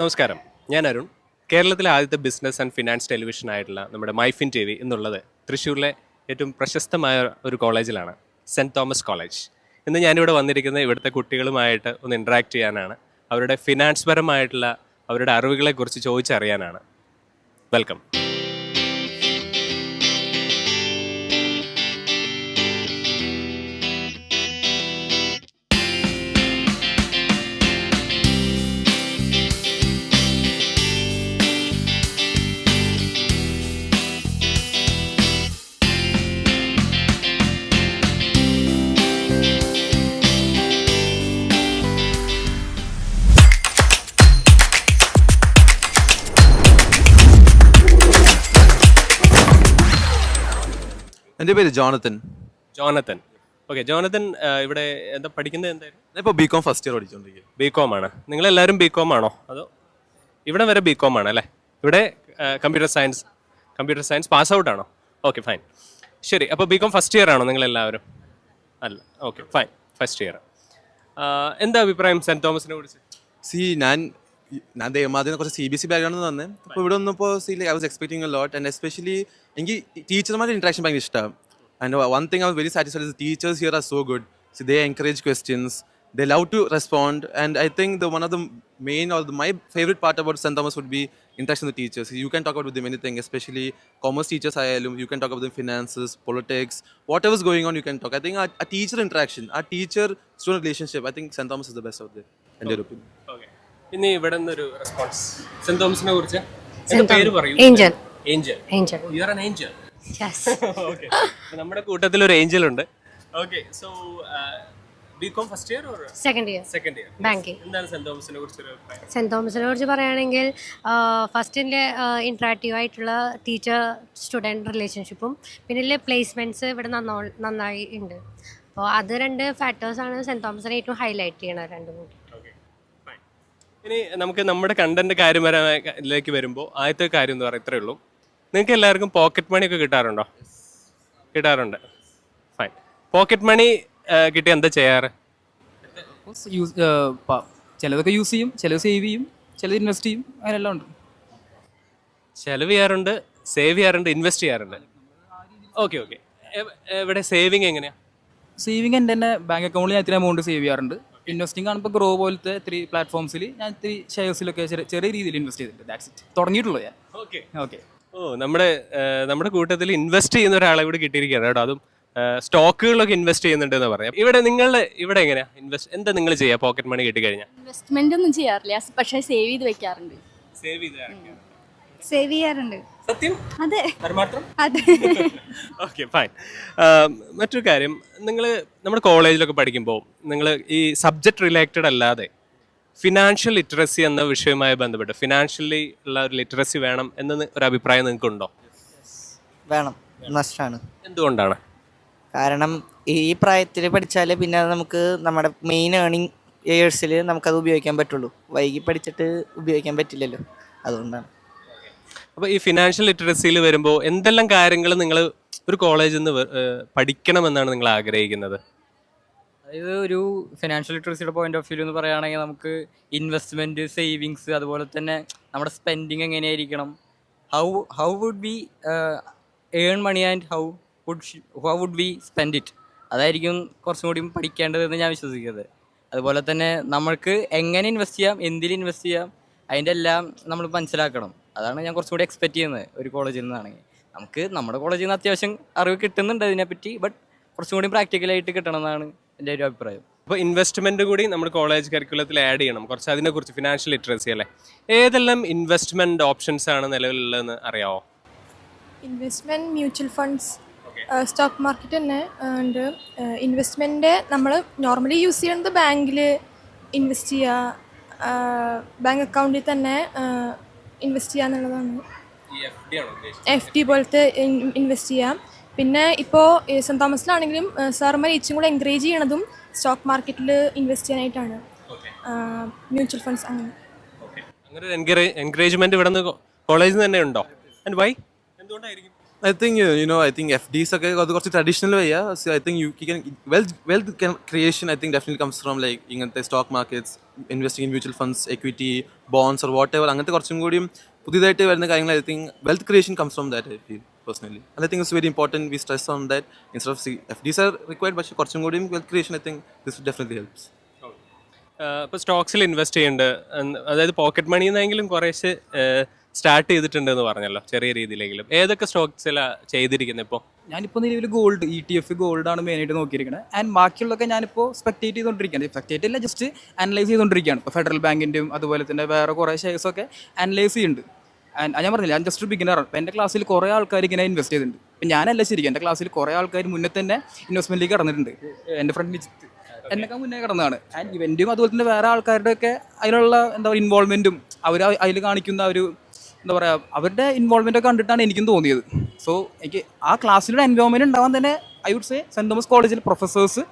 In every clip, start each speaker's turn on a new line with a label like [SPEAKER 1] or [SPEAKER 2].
[SPEAKER 1] നമസ്കാരം. ഞാൻ അരുൺ. കേരളത്തിലെ ആദ്യത്തെ ബിസിനസ് ആൻഡ് ഫിനാൻസ് ടെലിവിഷൻ ആയിട്ടുള്ള നമ്മുടെ മൈഫിൻ ടി വി എന്നുള്ളത് തൃശ്ശൂരിലെ ഏറ്റവും പ്രശസ്തമായ ഒരു കോളേജിലാണ് സെന്റ് തോമസ് കോളേജ്. ഇന്ന് ഞാനിവിടെ വന്നിരിക്കുന്നത് ഇവിടുത്തെ കുട്ടികളുമായിട്ട് ഒന്ന് ഇൻട്രാക്ട് ചെയ്യാനാണ്. അവരുടെ ഫിനാൻസ് പരമായിട്ടുള്ള അവരുടെ അറിവുകളെക്കുറിച്ച് ചോദിച്ചറിയാനാണ്. വെൽക്കം
[SPEAKER 2] എന്റെ പേര് ജോണത്തൻ.
[SPEAKER 1] ജോണത്തൻ. ഓക്കെ ജോണത്തൻ ഇവിടെ എന്താ പഠിക്കുന്നത് എന്തായിരുന്നു?
[SPEAKER 2] ഇപ്പോൾ ബി കോം ഫസ്റ്റ് ഇയർ പഠിച്ചുകൊണ്ടിരിക്കുക
[SPEAKER 1] ബി കോം ആണ്. നിങ്ങളെല്ലാവരും ബി കോം ആണോ? അതോ ഇവിടെ വരെ ബി കോം ആണ് അല്ലേ? ഇവിടെ computer science computer science pass out ആണോ? ഓക്കെ ഫൈൻ ശരി അപ്പോൾ ബി കോം ഫസ്റ്റ് ഇയർ ആണോ നിങ്ങളെല്ലാവരും? അല്ല ഓക്കെ ഫൈൻ ഫസ്റ്റ് ഇയർ എന്താ അഭിപ്രായം സെന്റ് തോമസിനെ കുറിച്ച്?
[SPEAKER 2] സി ഞാൻ ഞാൻ ദേവമാതിനെ കുറച്ച് സി ബി സി ബാക്ക്ഗ്രൗണ്ട് തന്നെ. അപ്പോൾ ഇവിടെ വന്നപ്പോൾ see I was expecting a lot and especially എനിക്ക് ടീച്ചർമാരുടെ ഇൻട്രാക്ഷൻ ഭയങ്കര ഇഷ്ടമാണ് and one thing I was very satisfied teachers here are so good see they encourage questions they love to respond and i think the one of the main or the, my favorite part about st thomas would be interaction with teachers you can talk about with them anything especially commerce teachers ayalum you can talk about them finances politics whatever's going on you can talk i think a, a teacher interaction a teacher student relationship i think st thomas is the best out there in your opinion
[SPEAKER 1] okay ഇനി ഇവിടെ നിന്നൊരു response saint തോമസിനെ കുറിച്ച് എന്താ പേര് പറയൂ
[SPEAKER 3] Angel.
[SPEAKER 1] Angel
[SPEAKER 3] Angel
[SPEAKER 1] you are an angel
[SPEAKER 3] yes
[SPEAKER 1] okay നമ്മുടെ കൂട്ടത്തിൽ ഒരു ഏഞ്ചൽ ഉണ്ട്. Okay so B com first year or
[SPEAKER 3] Second year.
[SPEAKER 1] Second year
[SPEAKER 3] Banking.
[SPEAKER 1] എന്താണ് സെന്റ് തോമസിനെ
[SPEAKER 3] കുറിച്ച് പറയുകയാണെങ്കിൽ ഫസ്റ്റിന്റെ ഇൻട്രാക്റ്റീവ് ആയിട്ടുള്ള ടീച്ചർ സ്റ്റുഡന്റ് റിലേഷൻഷിപ്പും പിന്നെ പ്ലേസ്മെന്റ്സ് ഇവിടെ നന്നോ നന്നായി ഉണ്ട്. അപ്പോൾ അത് രണ്ട് ഫാക്ടേഴ്സാണ് സെന്റ് തോമസിനെ ഏറ്റവും ഹൈലൈറ്റ് ചെയ്യണത് രണ്ടും കൂടി.
[SPEAKER 1] ഇനി നമുക്ക് നമ്മുടെ കണ്ടന്റ് കാര്യപരമായിലേക്ക് വരുമ്പോൾ ആദ്യത്തെ കാര്യം എന്ന് പറയാം ഇത്രയേ ഉള്ളൂ. നിങ്ങൾക്ക് എല്ലാവർക്കും പോക്കറ്റ് മണി ഒക്കെ കിട്ടാറുണ്ടോ? കിട്ടാറുണ്ട്. ഫൈൻ പോക്കറ്റ് മണി കിട്ടി എന്താ ചെയ്യാറ്?
[SPEAKER 4] ചിലതൊക്കെ യൂസ് ചെയ്യും ചിലത് സേവ് ചെയ്യും ചിലത് ഇൻവെസ്റ്റ് ചെയ്യും അങ്ങനെല്ലാം ഉണ്ട്.
[SPEAKER 1] ചെലവ് ചെയ്യാറുണ്ട് സേവ് ചെയ്യാറുണ്ട് ഇൻവെസ്റ്റ് ചെയ്യാറുണ്ട്. ഓക്കെ ഓക്കെ ഇവിടെ സേവിങ് എങ്ങനെയാ?
[SPEAKER 4] സേവിങ് എന്റെ തന്നെ ബാങ്ക് അക്കൗണ്ടിൽ ഞാൻ ഇത്രയും എമൗണ്ട് സേവ് ചെയ്യാറുണ്ട്. ഇൻവെസ്റ്റിംഗ് കാണുമ്പോൾ ഗ്രോ പോലത്തെ ത്രീ പ്ലാറ്റ്ഫോംസിൽ ഞാൻ ത്രീ ഷെയർസിലൊക്കെ ചെറിയ ചെറിയ രീതിയിൽ ഇൻവെസ്റ്റ് ചെയ്തിട്ടുണ്ട്. ദാറ്റ്സ് ഇറ്റ് തുടങ്ങിയിട്ടുള്ളൂ ഞാൻ.
[SPEAKER 1] ഓക്കെ
[SPEAKER 4] ഓക്കെ
[SPEAKER 1] ഓ നമ്മുടെ നമ്മുടെ കൂട്ടത്തിൽ ഇൻവെസ്റ്റ് ചെയ്യുന്ന ഒരാളെ ഇവിടെ കിട്ടിയിരിക്കുകയാണ് കേട്ടോ. അതും സ്റ്റോക്കുകളൊക്കെ ഇൻവെസ്റ്റ് ചെയ്യുന്നുണ്ട് എന്ന് പറയാം. ഇവിടെ നിങ്ങൾ ഇവിടെ എങ്ങനെയാ? ഇൻവെസ്റ്റ് എന്താ നിങ്ങൾ ചെയ്യാ? പോക്കറ്റ് മണി കിട്ടി കഴിഞ്ഞാൽ
[SPEAKER 5] ഇൻവെസ്റ്റ്മെന്റ് ഒന്നും ചെയ്യാറില്ല. പക്ഷേ സേവ് ചെയ്ത് വെക്കാറുണ്ട്.
[SPEAKER 1] സേവ് ചെയ്ത്
[SPEAKER 5] സേവ് ചെയ്യാറുണ്ട്.
[SPEAKER 1] സത്യം?
[SPEAKER 5] അതെ.
[SPEAKER 1] പരമാർത്ഥം
[SPEAKER 5] അതെ.
[SPEAKER 1] ഓക്കെ ഫൈൻ മറ്റൊരു കാര്യം നിങ്ങൾ നമ്മുടെ കോളേജിലൊക്കെ പഠിക്കുമ്പോൾ നിങ്ങൾ ഈ സബ്ജക്ട് റിലേറ്റഡ് അല്ലാതെ ഫിനാൻഷ്യൽ ലിറ്ററസി എന്ന വിഷയവുമായി ബന്ധപ്പെട്ട് ഫിനാൻഷ്യലി ഉള്ള ഒരു ലിറ്ററസി വേണം എന്ന് ഒരു അഭിപ്രായം നിങ്ങൾക്കുണ്ടോ?
[SPEAKER 6] വേണം. മസ്റ്റാണ്
[SPEAKER 1] എന്തുകൊണ്ടാണ്?
[SPEAKER 6] കാരണം ഈ പ്രായത്തിൽ പഠിച്ചാൽ പിന്നെ അത് നമുക്ക് നമ്മുടെ മെയിൻ ഏണിംഗ് ഇയേഴ്സിൽ നമുക്കത് ഉപയോഗിക്കാൻ പറ്റുള്ളൂ. വൈകി പഠിച്ചിട്ട് ഉപയോഗിക്കാൻ പറ്റില്ലല്ലോ. അതുകൊണ്ടാണ്.
[SPEAKER 1] അപ്പോൾ ഈ ഫിനാൻഷ്യൽ ലിറ്ററസിയിൽ വരുമ്പോൾ എന്തെല്ലാം കാര്യങ്ങൾ നിങ്ങൾ ഒരു കോളേജിൽ നിന്ന് പഠിക്കണമെന്നാണ് നിങ്ങൾ ആഗ്രഹിക്കുന്നത്?
[SPEAKER 4] അതായത് ഒരു ഫിനാൻഷ്യൽ ലിറ്ററസിയുടെ പോയിന്റ് ഓഫ് വ്യൂ എന്ന് പറയുകയാണെങ്കിൽ നമുക്ക് ഇൻവെസ്റ്റ്മെന്റ് സേവിങ്സ് അതുപോലെ തന്നെ നമ്മുടെ സ്പെൻഡിങ് എങ്ങനെയായിരിക്കണം? How how would be earn money and how would how would be spend it അതായിരിക്കും കുറച്ചും കൂടി പഠിക്കേണ്ടതെന്ന് ഞാൻ വിശ്വസിക്കുന്നത്. അതുപോലെ തന്നെ നമ്മൾക്ക് എങ്ങനെ ഇൻവെസ്റ്റ് ചെയ്യാം എന്തിൽ ഇൻവെസ്റ്റ് ചെയ്യാം അതിന്റെ എല്ലാം നമ്മൾ മനസ്സിലാക്കണം. അതാണ് ഞാൻ കുറച്ചും കൂടി എക്സ്പെക്ട് ചെയ്യുന്നത് ഒരു കോളേജിൽ നിന്നാണെങ്കിൽ. നമുക്ക് നമ്മുടെ കോളേജിൽ നിന്ന് അത്യാവശ്യം അറിവ് കിട്ടുന്നുണ്ട് അതിനെപ്പറ്റി ബട്ട് കുറച്ചും കൂടി പ്രാക്ടിക്കലായിട്ട് കിട്ടണം എന്നാണ് എന്റെ ഒരു അഭിപ്രായം.
[SPEAKER 1] അപ്പോൾ ഇൻവെസ്റ്റ്മെന്റ് കൂടി നമ്മൾ കോളേജ് കരിക്കുലത്തിൽ ആഡ് ചെയ്യണം. കുറച്ച് അതിനെക്കുറിച്ച് ഫിനാൻഷ്യൽ ലിറ്ററസി അല്ലേ? ഏതെല്ലാം ഇൻവെസ്റ്റ്മെന്റ് ഓപ്ഷൻസ് ആണ് നിലവിലുള്ളതെന്ന് അറിയാമോ
[SPEAKER 7] investment mutual funds stock market തന്നെ ഉണ്ട്. ഇൻവെസ്റ്റ്മെന്റ് നമ്മൾ നോർമലി യൂസ് ചെയ്യുന്നത് ബാങ്കിൽ ഇൻവെസ്റ്റ് ചെയ്യുക. ബാങ്ക് അക്കൗണ്ടിൽ തന്നെ ഇൻവെസ്റ്റ് ചെയ്യുക എന്നുള്ളതാണ് എഫ് ഡി പോലത്തെ ഇൻവെസ്റ്റ് ചെയ്യാം. പിന്നെ ഇപ്പോൾ സെന്റ് തോമസിലാണെങ്കിലും സാറുമാർ ഇച്ചും കൂടെ എൻകറേജ് ചെയ്യണതും സ്റ്റോക്ക് മാർക്കറ്റിൽ ഇൻവെസ്റ്റ് ചെയ്യാനായിട്ടാണ്. മ്യൂച്വൽ ഫണ്ട്സ് അങ്ങനെ.
[SPEAKER 1] അങ്ങനെ എൻകറേജ്മെന്റ് ഇവിടെ നിന്ന് കോളേജിൽ നിന്ന് തന്നെ ഉണ്ടോ? ആൻഡ് വൈ എന്തുകൊണ്ടായിരിക്കും?
[SPEAKER 2] I think you you know. I think FDs ഒക്കെ അത് കുറച്ച് traditional way so I think you can wealth wealth creation I think definite comes from like ഇങ്ങനത്തെ stock markets investing in mutual funds equity bonds or whatever അങ്ങനത്തെ കുറച്ചും കൂടിയും പുതിയതായിട്ട് വരുന്ന കാര്യങ്ങൾ I think wealth creation comes from that I feel personally I think it's very important we stress on that instead of C F Ds are required പക്ഷേ കുറച്ചും കൂടിയും wealth creation I think this definitely helps
[SPEAKER 1] ഇപ്പോൾ സ്റ്റോക്സിൽ invest ചെയ്യുന്നുണ്ട് എന്ന് അതായത് pocket മണിയിൽ നിന്നെങ്കിലും കുറേശ്ശെ സ്റ്റാർട്ട് ചെയ്തിട്ടുണ്ട് എന്ന് പറഞ്ഞല്ലോ ചെറിയ രീതിയിലെങ്കിലും. ഏതൊക്കെ സ്റ്റോക്സിലാണ് ചെയ്തിരിക്കുന്നത് ഇപ്പോൾ
[SPEAKER 8] ഞാനിപ്പോൾ നിലവിൽ ഗോൾഡ് ഇ ടി എഫ് ഗോൾഡാണ് മെയിനായിട്ട് നോക്കിയിരിക്കുന്നത് ആൻഡ് ബാക്കിയുള്ളതൊക്കെ ഞാനിപ്പോൾ സ്പെക്ടേറ്റ് ചെയ്തുകൊണ്ടിരിക്കുകയാണ് സ്പെക്ടേറ്റ് അല്ല ജസ്റ്റ് അനലൈസ് ചെയ്തുകൊണ്ടിരിക്കുകയാണ് ഇപ്പോൾ ഫെഡറൽ ബാങ്കിന്റെയും അതുപോലെ തന്നെ വേറെ കുറേ ഷെയർസൊക്കെ അനലൈസ് ചെയ്യുന്നുണ്ട്. ആൻഡ് ഞാൻ പറഞ്ഞില്ല ഞാൻ ജസ്റ്റ് ഒരു ഇപ്പോൾ എന്റെ ക്ലാസ്സിൽ കുറേ ആൾക്കാർ ഇങ്ങനെ ഇൻവെസ്റ്റ് ചെയ്തിട്ടുണ്ട്. ഇപ്പം ഞാനല്ല ശരിക്കും എന്റെ ക്ലാസ്സിൽ കുറേ ആൾക്കാർ മുന്നേ തന്നെ ഇൻവെസ്റ്റ്മെന്റിലേക്ക് കടന്നിട്ടുണ്ട്. എന്റെ ഫ്രണ്ട് ലിജിത്ത് എന്നൊക്കെ മുന്നേ കിടന്നതാണ്. ആൻഡ് ഇവന്റും അതുപോലെ തന്നെ വേറെ ആൾക്കാരുടെ ഒക്കെ അതിലുള്ള എന്താ പറയുക ഇൻവോൾവ്മെന്റും അവർ അതിൽ കാണിക്കുന്ന ഒരു എന്താ പറയുക അവരുടെ ഇൻവോൾവ്മെന്റ് ഒക്കെ കണ്ടിട്ടാണ് എനിക്കും തോന്നിയത്. സോ എനിക്ക് ആ ക്ലാസ്സിലൊരു എൻവയോൺമെന്റ് ഉണ്ടാവാൻ തന്നെ I would say saint Thomas കോളേജിൽ പ്രൊഫസേഴ്സ്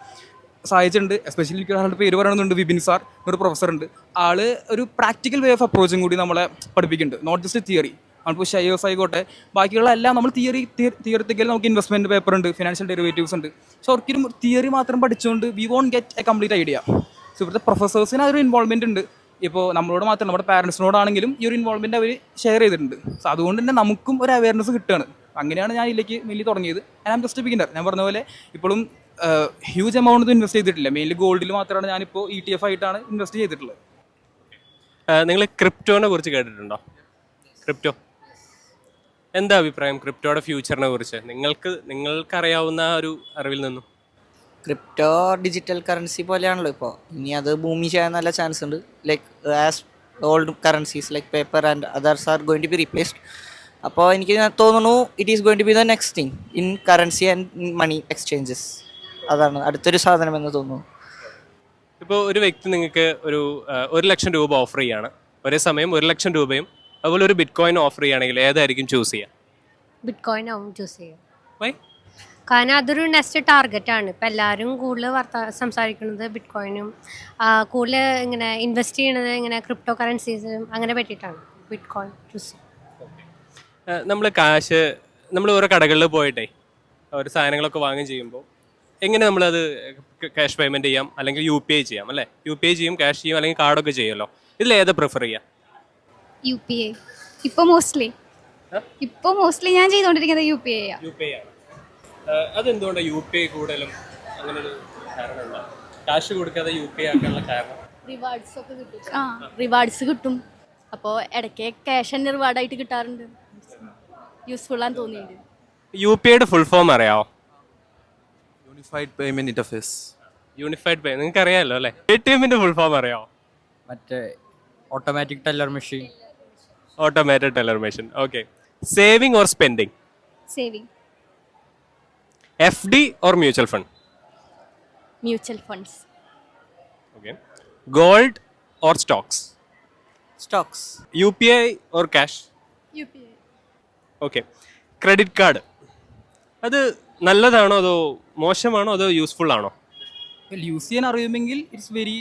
[SPEAKER 8] സഹായിച്ചിട്ടുണ്ട്. എസ്പെഷ്യലി എനിക്ക് ഒരാളുടെ പേര് പറയണമെന്നുണ്ട് വിപിൻ സാർ ഒരു പ്രൊഫസർ ഉണ്ട്. ആൾ ഒരു പ്രാക്ടിക്കൽ വേ ഓഫ് അപ്രോച്ചും കൂടി നമ്മളെ പഠിപ്പിക്കുന്നുണ്ട്. നോട്ട് ജസ്റ്റ് തിയറി നമ്മളിപ്പോൾ ഷെയർസ് ആയിക്കോട്ടെ. ബാക്കിയുള്ള എല്ലാം നമ്മൾ തിയറി തിയറിറ്റിക്കൽ നമുക്ക് ഇൻവെസ്റ്റ്മെന്റ് പേപ്പർ ഉണ്ട് ഫിനാൻഷ്യൽ ഡെറിവേറ്റീവ്സ് ഉണ്ട്. സോ ഒരിക്കലും തിയറി മാത്രം പഠിച്ചുകൊണ്ട് we won't get a complete idea so ഇവിടുത്തെ പ്രൊഫസേഴ്സിന് അതൊരു ഇൻവോൾവ്മെന്റ് ഉണ്ട്. ഇപ്പോൾ നമ്മളോട് മാത്രം നമ്മുടെ പാരൻസിനോടാണെങ്കിലും ഈ ഒരു ഇൻവോൾവ്മെന്റ് അവർ ഷെയർ ചെയ്തിട്ടുണ്ട്. സോ അതുകൊണ്ട് തന്നെ നമുക്കും ഒരു അവയർനെസ് കിട്ടുകയാണ്. അങ്ങനെയാണ് ഞാൻ ഇതിലേക്ക് മെയിൻലി തുടങ്ങിയത്. ഞാൻ ജസ്റ്റ് ബിഗിനർ ഞാൻ പറഞ്ഞ പോലെ ഇപ്പോഴും ഹ്യൂജ് എമൗണ്ട് ഒന്നും ഇൻവെസ്റ്റ് ചെയ്തിട്ടില്ല. മെയിൻലി ഗോൾഡിൽ മാത്രമാണ് ഞാനിപ്പോൾ ഇ ടി എഫ് ആയിട്ടാണ് ഇൻവെസ്റ്റ് ചെയ്തിട്ടുള്ളത്.
[SPEAKER 1] നിങ്ങൾ ക്രിപ്റ്റോനെ കുറിച്ച് കേട്ടിട്ടുണ്ടോ? ക്രിപ്റ്റോ എന്താ അഭിപ്രായം? ക്രിപ്റ്റോയുടെ ഫ്യൂച്ചറിനെ കുറിച്ച്. നിങ്ങൾക്ക് നിങ്ങൾക്കറിയാവുന്ന ആ ഒരു അറിവിൽ നിന്നും.
[SPEAKER 6] ക്രിപ്റ്റോ ഡിജിറ്റൽ കറൻസി പോലെയാണല്ലോ ഇപ്പോൾ ഇനി അത് ഭൂമി ചെയ്യാൻ നല്ല ചാൻസ് ഉണ്ട്. Like as old currencies like paper and others are going to be replaced അപ്പോൾ എനിക്ക് തോന്നുന്നു it is going to be the next thing in currency and money exchanges അതാണ് അടുത്തൊരു സാധനം എന്ന് തോന്നുന്നു.
[SPEAKER 1] ഇപ്പോൾ ഒരു വ്യക്തി നിങ്ങൾക്ക് ഒരു ഒരു ലക്ഷം രൂപ ഓഫർ ചെയ്യാണ്. ഒരേ സമയം ഒരു ലക്ഷം രൂപയും അതുപോലെ ഒരു ബിറ്റ് കോയിൻ ഓഫർ ചെയ്യുകയാണെങ്കിൽ ഏതായിരിക്കും ചൂസ് ചെയ്യുക?
[SPEAKER 3] ബിറ്റ് കോയിൻ ആവും ചൂസ് ചെയ്യുക. കാരണം അതൊരു നെക്സ്റ്റ് ടാർഗറ്റ് ആണ്. ഇപ്പം എല്ലാവരും കൂടുതൽ വർത്ത സംസാരിക്കുന്നത് ബിറ്റ് കോയിനും കൂടുതൽ ഇങ്ങനെ ഇൻവെസ്റ്റ് ചെയ്യണത് ഇങ്ങനെ ക്രിപ്റ്റോ കറൻസീസും അങ്ങനെ പറ്റിയിട്ടാണ് ബിറ്റ് കോയിൻ ചൂസ്
[SPEAKER 1] നമ്മൾ കാശ് നമ്മൾ ഓരോ കടകളിൽ പോയിട്ടേ ഓരോ സാധനങ്ങളൊക്കെ വാങ്ങുകയും ചെയ്യുമ്പോൾ എങ്ങനെ നമ്മളത് ക്യാഷ് പേയ്മെന്റ് ചെയ്യാം? അല്ലെങ്കിൽ യു പി ഐ ചെയ്യാം അല്ലേ? യു പി ഐ ചെയ്യും ക്യാഷ് ചെയ്യും അല്ലെങ്കിൽ കാർഡൊക്കെ ചെയ്യുമല്ലോ? ഇതിൽ ഏതാ പ്രിഫർ ചെയ്യാം?
[SPEAKER 5] യു പി ഐ ഇപ്പോൾ മോസ്റ്റ്ലി ഇപ്പോൾ മോസ്റ്റ്ലി ഞാൻ ചെയ്തുകൊണ്ടിരിക്കുന്നത് U P I
[SPEAKER 1] U. P I ആണ് അതെന്തുകൊണ്ടാണ് യു പി ഐ കൂടുതലും അങ്ങനെ ഒരു കാരണം കാശ് കൊടുക്കാതെ യു പി ഐ ആക്കാനുള്ള കാരണം?
[SPEAKER 5] റിവാർഡ്സ് ഒക്കെ കിട്ടും. ആ റിവാർഡ്സ് കിട്ടും. അപ്പോൾ ഇടയ്ക്ക് ക്യാഷ് തന്നെ റിവാർഡായിട്ട് കിട്ടാറുണ്ട്. യൂസ്ഫുൾ ആണെന്ന് തോന്നിയിട്ടുണ്ട്.
[SPEAKER 1] യു പി ഐയുടെ ഫുൾ ഫോം അറിയാമോ
[SPEAKER 2] unified payment interface
[SPEAKER 1] unified pay നിങ്ങൾക്ക് അറിയാമല്ലോ അല്ലേ പേ ടി എമ്മിന്റെ ഫുൾ ഫോം അറിയാമോ
[SPEAKER 4] മറ്റേ automatic teller machine
[SPEAKER 1] automatic teller machine okay saving or spending
[SPEAKER 5] saving
[SPEAKER 1] F D or mutual fund
[SPEAKER 5] mutual funds
[SPEAKER 1] okay gold or stocks
[SPEAKER 6] stocks
[SPEAKER 1] U P I or cash
[SPEAKER 5] U P I
[SPEAKER 1] okay credit card അത് നല്ലതാണോ അതോ മോശമാണോ അതോ useful ആണോ?
[SPEAKER 8] Use ചെയ്യാൻ അറിയുമെങ്കിൽ it's very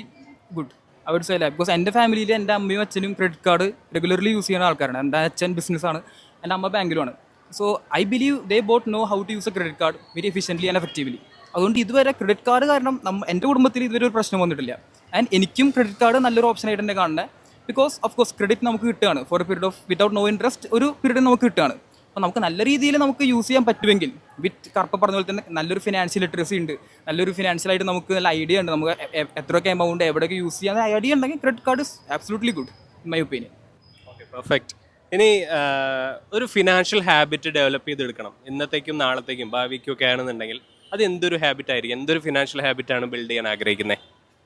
[SPEAKER 8] good അവർ say because എന്റെ ഫാമിലിയിൽ എന്റെ അമ്മയും അച്ഛനും ക്രെഡിറ്റ് കാർഡ് റെഗുലർലി യൂസ് ചെയ്യുന്ന ആൾക്കാരാണ്. എന്റെ അച്ഛൻ ബിസിനസ്സാണ് എന്റെ അമ്മ ബാങ്കിലുമാണ്. So I believe they both know how to use a credit card very efficiently and effectively അതുകൊണ്ട് ഇതുവരെ ക്രെഡിറ്റ് കാർഡ് കാരണം നമ്മ എന്റെ കുടുംബത്തിൽ ഇതുവരെ ഒരു പ്രശ്നം വന്നിട്ടില്ല. ആൻഡ് എനിക്കും ക്രെഡിറ്റ് കാർഡ് നല്ലൊരു ഓപ്ഷൻ ആയിട്ട് തന്നെ കാണുന്നത് ബിക്കോസ് ഓഫ് കോഴ്സ് ക്രെഡിറ്റ് നമുക്ക് കിട്ടുകയാണ്. For a period of without no interest ഒരു പീരീഡ് നമുക്ക് കിട്ടുകയാണ്. അപ്പോൾ നമുക്ക് നല്ല രീതിയിൽ നമുക്ക് യൂസ് ചെയ്യാൻ പറ്റുമെങ്കിൽ വിത്ത് കറുപ്പ് പറഞ്ഞ പോലെ തന്നെ നല്ലൊരു ഫിനാൻഷ്യൽ ലിറ്ററസി ഉണ്ട്. നല്ലൊരു ഫിനാൻഷ്യലായിട്ട് നമുക്ക് നല്ല ഐഡിയ ഉണ്ട്. നമുക്ക് എത്രയൊക്കെ എമൗണ്ട് എവിടെയൊക്കെ യൂസ് ചെയ്യാൻ ഐഡിയ ഉണ്ടെങ്കിൽ credit card is absolutely good in my opinion
[SPEAKER 1] okay perfect ഇനി ഒരു ഫിനാൻഷ്യൽ ഹാബിറ്റ് ഡെവലപ്പ് ചെയ്തെടുക്കണം. ഇന്നത്തേക്കും നാളത്തേക്കും ഭാവിക്കും ഒക്കെ ആണെന്നുണ്ടെങ്കിൽ അത് എന്തൊരു ഹാബിറ്റ് ആയിരിക്കും? എന്തൊരു ഫിനാൻഷ്യൽ ഹാബിറ്റാണ് ബിൽഡ് ചെയ്യാൻ ആഗ്രഹിക്കുന്നത്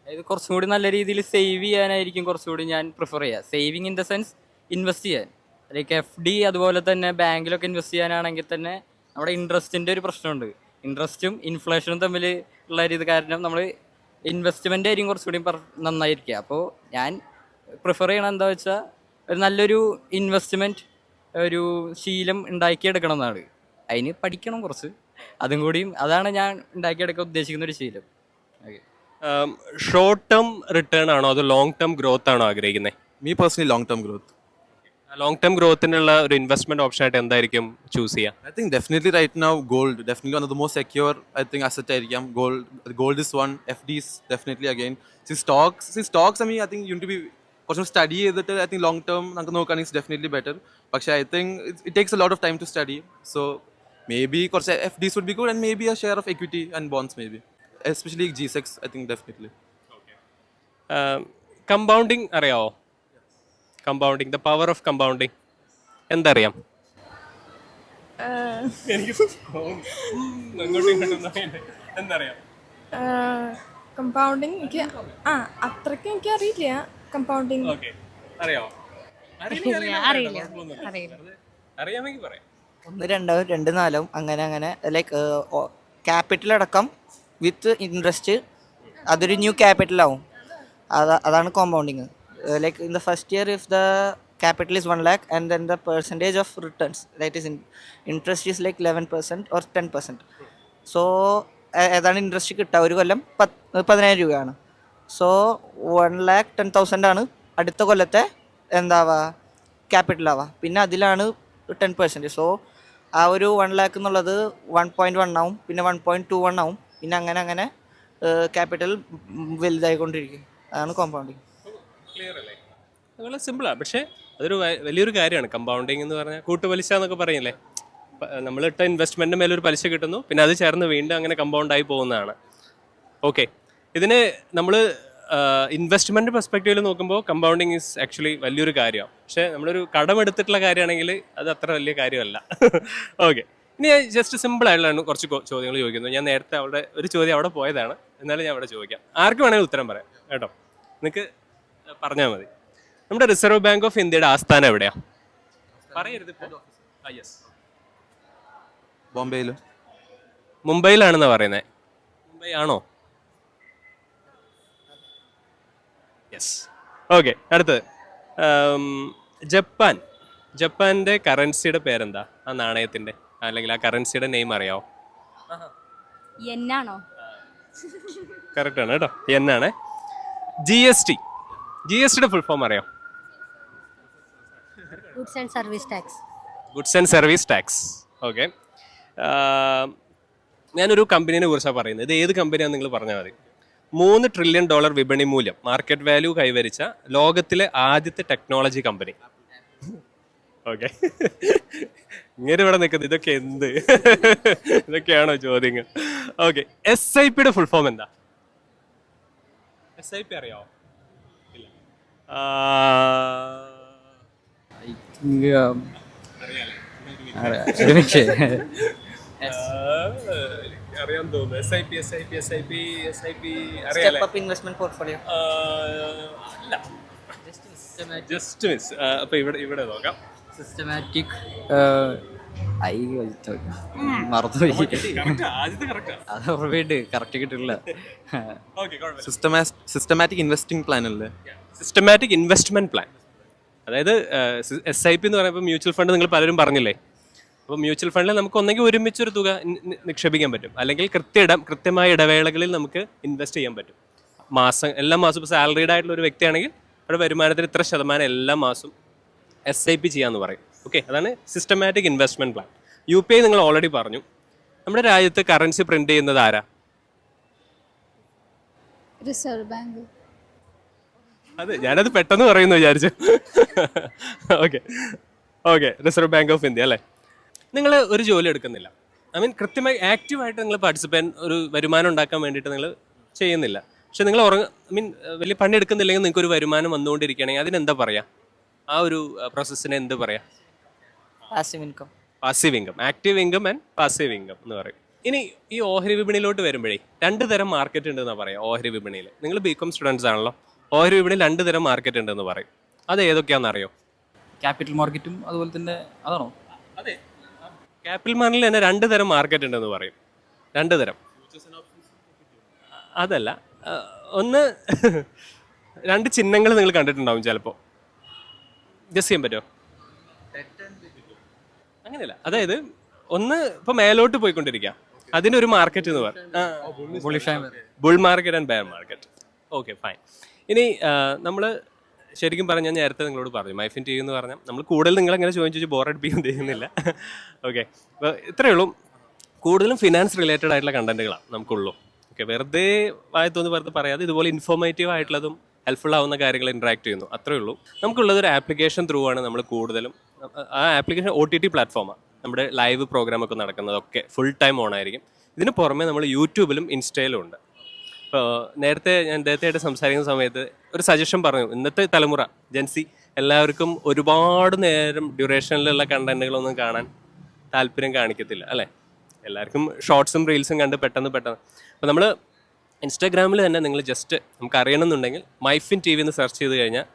[SPEAKER 4] അതായത് കുറച്ചും കൂടി നല്ല രീതിയിൽ സേവ് ചെയ്യാനായിരിക്കും കുറച്ചുകൂടി ഞാൻ പ്രിഫർ ചെയ്യുക. Saving in the sense invest ചെയ്യാൻ. ലൈക്ക് എഫ് ഡി അതുപോലെ തന്നെ ബാങ്കിലൊക്കെ ഇൻവെസ്റ്റ് ചെയ്യാനാണെങ്കിൽ തന്നെ നമ്മുടെ ഇൻട്രസ്റ്റിന്റെ ഒരു പ്രശ്നമുണ്ട്. ഇൻട്രസ്റ്റും ഇൻഫ്ലേഷനും തമ്മിൽ ഉള്ള ഒരു ഇത് കാരണം നമ്മൾ ഇൻവെസ്റ്റ്മെന്റ് ആയിരിക്കും കുറച്ചുകൂടി നന്നായിരിക്കുക. അപ്പോൾ ഞാൻ പ്രിഫർ ചെയ്യണം എന്താ വെച്ചാൽ ഒരു നല്ലൊരു ഇൻവെസ്റ്റ്മെന്റ് ഒരു ശീലം ഉണ്ടാക്കിയെടുക്കണമെന്നാണ്. അതിന് പഠിക്കണം കുറച്ച്. അതും കൂടിയും അതാണ് ഞാൻ ഉണ്ടാക്കിയെടുക്കാൻ ഉദ്ദേശിക്കുന്ന ഒരു ശീലം.
[SPEAKER 1] ഷോർട്ട് ടേം റിട്ടേൺ ആണോ അതോ ലോങ് ടേം ഗ്രോത്ത് ആണോ ആഗ്രഹിക്കുന്നത്
[SPEAKER 2] me personally long term growth
[SPEAKER 1] long term ഗ്രോത്തിനുള്ള ഒരു ഇൻവെസ്റ്റ്മെന്റ് ഓപ്ഷൻ ആയിട്ട് എന്തായിരിക്കും ചൂസ് ചെയ്യാം?
[SPEAKER 2] I think definitely right now gold definitely one of the most secure I think asset ആയിരിക്കാം. Gold gold is one F D is definitely again see stocks see stocks I mean I think you to be കുറച്ചും study ചെയ്തിട്ട് I think long term നമുക്ക് നോക്കുകയാണെങ്കിൽ definitely better പക്ഷേ I think it takes a lot of time to study so may be കുറച്ച് F Ds would be good and may be a share of equity and bonds may be especially G secs I think definitely
[SPEAKER 1] compounding അറിയാവോ? Compounding the power of compounding എന്തറിയാം? എന്തറിയാം?
[SPEAKER 7] Compounding എനിക്ക് ആ അത്രയ്ക്ക് എനിക്ക് അറിയില്ല compounding
[SPEAKER 1] okay അറിയോ
[SPEAKER 3] അറിയില്ല. അറിയില്ല.
[SPEAKER 1] അറിയാമെങ്കിൽ പറയാം.
[SPEAKER 6] ഒന്ന് രണ്ടാവും രണ്ട് നാലോ അങ്ങനെ അങ്ങനെ ലൈക്ക് ക്യാപിറ്റൽ അടക്കം വിത്ത് ഇൻട്രസ്റ്റ് അതൊരു ന്യൂ ക്യാപിറ്റൽ ആവും. അതാ അതാണ് compounding like in the first year if the capital is one lakh and then the percentage of returns that is interest is like eleven percent or ten percent so ഏതാണ് interest കിട്ടുക? ഒരു കൊല്ലം പത്ത് പതിനായിരം രൂപയാണ്. So one lakh ten thousand ആണ് അടുത്ത കൊല്ലത്തെ എന്താവാ ക്യാപിറ്റൽ ആവാം. പിന്നെ അതിലാണ് ടെൻ പെർസെന്റ് സോ ആ ഒരു വൺ ലാക്ക് എന്നുള്ളത് വൺ പോയിന്റ് വൺ ആവും. പിന്നെ വൺ പോയിന്റ് ടു വൺ ആവും. പിന്നെ അങ്ങനെ അങ്ങനെ ക്യാപിറ്റൽ വലുതായിക്കൊണ്ടിരിക്കും. അതാണ് കോമ്പൗണ്ടിങ്
[SPEAKER 1] ക്ലിയർ അല്ലേ? സിമ്പിളാണ് പക്ഷേ അതൊരു വലിയൊരു കാര്യമാണ്. കമ്പൗണ്ടിങ് എന്ന് പറഞ്ഞാൽ കൂട്ടുപലിശ എന്നൊക്കെ പറയില്ലേ? നമ്മളിട്ട ഇട്ട മേലൊരു മേലെ പലിശ കിട്ടുന്നു. പിന്നെ അത് ചേർന്ന് വീണ്ടും അങ്ങനെ കമ്പൗണ്ടായി പോകുന്നതാണ്. ഓക്കെ ഇതിന് നമ്മൾ ഇൻവെസ്റ്റ്മെന്റ് പെർസ്പെക്റ്റീവിൽ നോക്കുമ്പോൾ കമ്പൗണ്ടിങ് ഈസ് ആക്ച്വലി വലിയൊരു കാര്യമാണ് പക്ഷേ നമ്മളൊരു കടമെടുത്തിട്ടുള്ള കാര്യമാണെങ്കിൽ അത് അത്ര വലിയ കാര്യമല്ല. ഓക്കെ ഇനി ഞാൻ ജസ്റ്റ് സിമ്പിൾ ആയിട്ടുള്ള കുറച്ച് ചോദ്യങ്ങൾ ചോദിക്കുന്നത് ഞാൻ നേരത്തെ അവിടെ ഒരു ചോദ്യം അവിടെ പോയതാണ്. എന്നാലും ഞാൻ അവിടെ ചോദിക്കാം. ആർക്ക് വേണമെങ്കിൽ ഉത്തരം പറയാം. കേട്ടോ? നിങ്ങൾക്ക് പറഞ്ഞാൽ മതി. നമ്മുടെ റിസർവ് ബാങ്ക് ഓഫ് ഇന്ത്യയുടെ ആസ്ഥാനം എവിടെയാ? പറയരുത് യെസ് മുംബൈയിലാണെന്നാണ് പറയുന്നത് മുംബൈ ആണോ? യെസ് ഓക്കെ അടുത്തത്. ജപ്പാൻ. ജപ്പാന്റെ കറൻസിയുടെ പേരെന്താ? ആ നാണയത്തിന്റെ അല്ലെങ്കിൽ ആ കറൻസിയുടെ നെയിം അറിയാവോ?
[SPEAKER 5] എന്നാണോ?
[SPEAKER 1] കറക്റ്റ് ആണ് കേട്ടോ. എന്നാണ് G S T G S ടിയുടെ ഫുൾ ഫോം അറിയോ?
[SPEAKER 3] Goods and service tax
[SPEAKER 1] goods and service tax okay ഞാനൊരു കമ്പനീനെ കുറിച്ചാണ് പറയുന്നത്. ഇത് ഏത് കമ്പനിയാണെന്ന് നിങ്ങൾ പറഞ്ഞാൽ മതി. മൂന്ന് ട്രില്യൺ ഡോളർ വിപണി മൂല്യം മാർക്കറ്റ് വാല്യൂ കൈവരിച്ച ലോകത്തിലെ ആദ്യത്തെ ടെക്നോളജി കമ്പനി ഓക്കെ ഇങ്ങനെ ഇവിടെ നിൽക്കുന്നത്. ഇതൊക്കെ എന്ത്? ഇതൊക്കെയാണോ ചോദ്യങ്ങൾ? ഓക്കെ എസ് ഐ പിയുടെ ഫുൾ ഫോം എന്താ? എസ് ഐ പി അറിയാവോ ഇല്ല. അറിയാൻ തോന്നുന്നു. S I P S I P S I P S I P അറിയാലേ
[SPEAKER 6] investment portfolio
[SPEAKER 1] അല്ല. ജസ്റ്റ് മിസ് അപ്പൊ ഇവിടെ ഇവിടെ നോക്കാം.
[SPEAKER 4] സിസ്റ്റമാറ്റിക് ഐ മറന്നുപോയി.
[SPEAKER 1] ആദ്യത്തെ കറക്റ്റാ
[SPEAKER 4] അത് ഓർമ്മയുണ്ട് കറക്റ്റ് കിട്ടില്ല
[SPEAKER 1] ഓക്കെ കുഴപ്പമില്ല.
[SPEAKER 2] സിസ്റ്റമാറ്റിക് ഇൻവെസ്റ്റിംഗ് പ്ലാൻ അല്ലേ?
[SPEAKER 1] സിസ്റ്റമാറ്റിക് ഇൻവെസ്റ്റ്മെന്റ് പ്ലാൻ അതായത് എസ് ഐ പി എന്ന് പറയുമ്പോൾ മ്യൂച്വൽ ഫണ്ട് നിങ്ങൾ പലരും പറഞ്ഞില്ലേ? അപ്പോൾ മ്യൂച്വൽ ഫണ്ടിൽ നമുക്ക് ഒന്നെങ്കിൽ ഒരുമിച്ചൊരു തുക നിക്ഷേപിക്കാൻ പറ്റും. അല്ലെങ്കിൽ കൃത്യ ഇടം കൃത്യമായ ഇടവേളകളിൽ നമുക്ക് ഇൻവെസ്റ്റ് ചെയ്യാൻ പറ്റും. മാസം എല്ലാ മാസവും ഇപ്പോൾ സാലറീഡ് ആയിട്ടുള്ള ഒരു വ്യക്തിയാണെങ്കിൽ അവരുടെ വരുമാനത്തിന് ഇത്ര ശതമാനം എല്ലാ മാസവും എസ് ഐ പി ചെയ്യാമെന്ന് പറയും. ഓക്കെ അതാണ് systematic investment plan U P I നിങ്ങൾ ഓൾറെഡി പറഞ്ഞു. നമ്മുടെ രാജ്യത്ത് കറൻസി പ്രിന്റ് ചെയ്യുന്നത് ആരാ?
[SPEAKER 5] റിസർവ് ബാങ്ക്
[SPEAKER 1] അതെ ഞാനത് പെട്ടെന്ന് പറയുന്നു വിചാരിച്ചു. Okay okay Reserve Bank of India അല്ലേ? നിങ്ങൾ ഒരു ജോലി എടുക്കുന്നില്ല. ഐ മീൻ കൃത്യമായി ആക്റ്റീവായിട്ട് നിങ്ങൾ പാർട്ടിസിപ്പേറ്റ് ഒരു വരുമാനം ഉണ്ടാക്കാൻ വേണ്ടിയിട്ട് നിങ്ങൾ ചെയ്യുന്നില്ല. പക്ഷെ നിങ്ങൾ ഉറങ്ങ ഐ മീൻ വലിയ പണി എടുക്കുന്നില്ലെങ്കിൽ നിങ്ങൾക്ക് ഒരു വരുമാനം വന്നുകൊണ്ടിരിക്കുകയാണെങ്കിൽ അതിനെന്താ പറയാ? ആ ഒരു പ്രോസസ്സിനെ എന്ത് പറയാ?
[SPEAKER 6] Passive income
[SPEAKER 1] passive income active income and passive income എന്ന് പറയും. ഇനി ഈ ഓഹരി വിപണിയിലോട്ട് വരുമ്പോഴേ രണ്ട് തരം മാർക്കറ്റ് ഉണ്ടെന്ന് പറയാം ഓഹരി വിപണിയിൽ നിങ്ങൾ ബി കോം സ്റ്റുഡൻസ് ആണല്ലോ. ഓഹരി വിപണിയിൽ രണ്ട് തരം മാർക്കറ്റ് ഉണ്ടെന്ന് പറയും. അത് ഏതൊക്കെയാണെന്ന് അറിയോ
[SPEAKER 8] ക്യാപിറ്റൽ മാർക്കറ്റും അതുപോലെ തന്നെ അതാണോ?
[SPEAKER 1] അതെ. ക്യാപിറ്റൽ മാർക്കറ്റിൽ തന്നെ രണ്ട് തരം മാർക്കറ്റ് ഉണ്ടെന്ന് പറയും. രണ്ട് തരം. അതല്ല. ഒന്ന് രണ്ട് ചിഹ്നങ്ങൾ നിങ്ങൾ കണ്ടിട്ടുണ്ടാവും ചിലപ്പോൾ ഗസ് ചെയ്യാൻ പറ്റുമോ? അങ്ങനെയല്ല. അതായത് ഒന്ന് ഇപ്പൊ മേലോട്ട് പോയിക്കൊണ്ടിരിക്കുക അതിനൊരു മാർക്കറ്റ് എന്ന് പറയും bull market and bear market okay fine ഇനി നമ്മൾ ശരിക്കും പറഞ്ഞാൽ നേരത്തെ നിങ്ങളോട് പറഞ്ഞു. മൈഫിൻ ടി വി എന്ന് പറഞ്ഞാൽ നമ്മൾ കൂടുതൽ നിങ്ങളെങ്ങനെ ചോദിച്ചു ചോദിച്ച് ബോറടിപ്പിക്കുകയും ചെയ്യുന്നില്ല. ഓക്കെ അപ്പോൾ ഇത്രയേ ഉള്ളൂ. കൂടുതലും ഫിനാൻസ് റിലേറ്റഡ് ആയിട്ടുള്ള കണ്ടന്റുകളാണ് നമുക്കുള്ളൂ. ഓക്കെ വെറുതെ വായത്തോന്ന് വെറുതെ പറയാതെ ഇതുപോലെ ഇൻഫോർമേറ്റീവ് ആയിട്ടുള്ളതും ഹെൽപ്ഫുൾ ആവുന്ന കാര്യങ്ങൾ ഇൻട്രാക്ട് ചെയ്യുന്നു. അത്രേ ഉള്ളൂ. നമുക്കുള്ളത് ഒരു ആപ്ലിക്കേഷൻ ത്രൂ ആണ് നമ്മൾ കൂടുതലും. ആ ആപ്ലിക്കേഷൻ ഒ ടി ടി പ്ലാറ്റ്ഫോമാണ് നമ്മുടെ ലൈവ് പ്രോഗ്രാമൊക്കെ നടക്കുന്നതൊക്കെ ഫുൾ ടൈം ഓൺ ആയിരിക്കും. ഇതിന് പുറമേ നമ്മൾ യൂട്യൂബിലും ഇൻസ്റ്റയിലും ഉണ്ട്. ഇപ്പോൾ നേരത്തെ ഞാൻ അദ്ദേഹത്തെയായിട്ട് സംസാരിക്കുന്ന സമയത്ത് ഒരു സജഷൻ പറഞ്ഞു. ഇന്നത്തെ തലമുറ ജെൻസി എല്ലാവർക്കും ഒരുപാട് നേരം ഡ്യൂറേഷനിലുള്ള കണ്ടന്റുകളൊന്നും കാണാൻ താല്പര്യം കാണിക്കത്തില്ല അല്ലേ? എല്ലാവർക്കും ഷോർട്സും റീൽസും കണ്ട് പെട്ടെന്ന് പെട്ടെന്ന്. അപ്പോൾ നമ്മൾ ഇൻസ്റ്റാഗ്രാമിൽ തന്നെ നിങ്ങൾ ജസ്റ്റ് നമുക്ക് അറിയണമെന്നുണ്ടെങ്കിൽ മൈഫിൻ ടി വി എന്ന് സെർച്ച് ചെയ്ത് കഴിഞ്ഞാൽ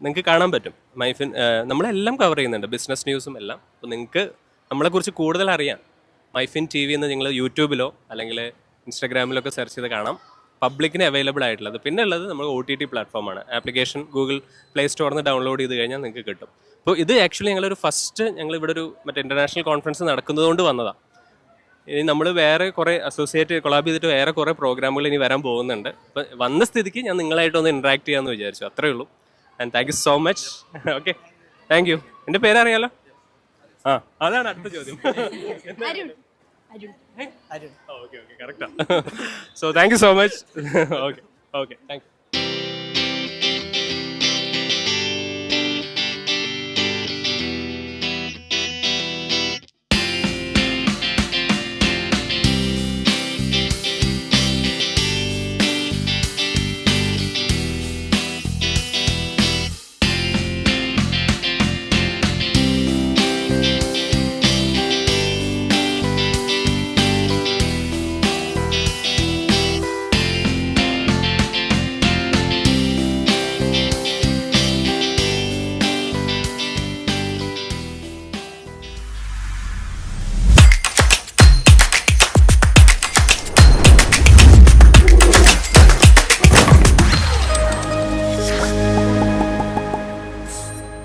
[SPEAKER 1] നിങ്ങൾക്ക് കാണാൻ പറ്റും. മൈഫിൻ നമ്മളെല്ലാം കവർ ചെയ്യുന്നുണ്ട്. ബിസിനസ് ന്യൂസും എല്ലാം. അപ്പോൾ നിങ്ങൾക്ക് നമ്മളെക്കുറിച്ച് കൂടുതൽ അറിയാം മൈഫിൻ ടി വി എന്ന് നിങ്ങൾ യൂട്യൂബിലോ അല്ലെങ്കിൽ ഇൻസ്റ്റാഗ്രാമിലോ ഒക്കെ സെർച്ച് ചെയ്ത് കാണാം. പബ്ലിക്കിന് അവൈലബിൾ ആയിട്ടുള്ളത്. പിന്നെ ഉള്ളത് നമ്മൾ ഒ ടി ടി പ്ലാറ്റ്ഫോമാണ് ആപ്ലിക്കേഷൻ ഗൂഗിൾ പ്ലേ സ്റ്റോറിൽ നിന്ന് ഡൗൺലോഡ് ചെയ്ത് കഴിഞ്ഞാൽ നിങ്ങൾക്ക് കിട്ടും. അപ്പോൾ ഇത് ആക്ച്വലി ഞങ്ങളൊരു ഫസ്റ്റ് ഞങ്ങൾ ഇവിടെ ഒരു മറ്റേ ഇന്റർനാഷണൽ കോൺഫറൻസ് നടക്കുന്നതുകൊണ്ട് വന്നതാണ് ഇനി നമ്മൾ വേറെ കുറേ അസോസിയേറ്റ് കൊളാബ് ചെയ്തിട്ട് വേറെ കുറേ പ്രോഗ്രാമുകൾ ഇനി വരാൻ പോകുന്നുണ്ട്. അപ്പം വന്ന സ്ഥിതിക്ക് ഞാൻ നിങ്ങളായിട്ട് ഒന്ന് ഇൻട്രാക്ട് ചെയ്യാമെന്ന് വിചാരിച്ചു. അത്രേ ഉള്ളൂ. And thank you so much okay thank you എന്റെ പേരറിയാലോ? ആ അതാണ് അടുത്ത ചോദ്യം. Okay okay correct so thank you so much okay okay thank you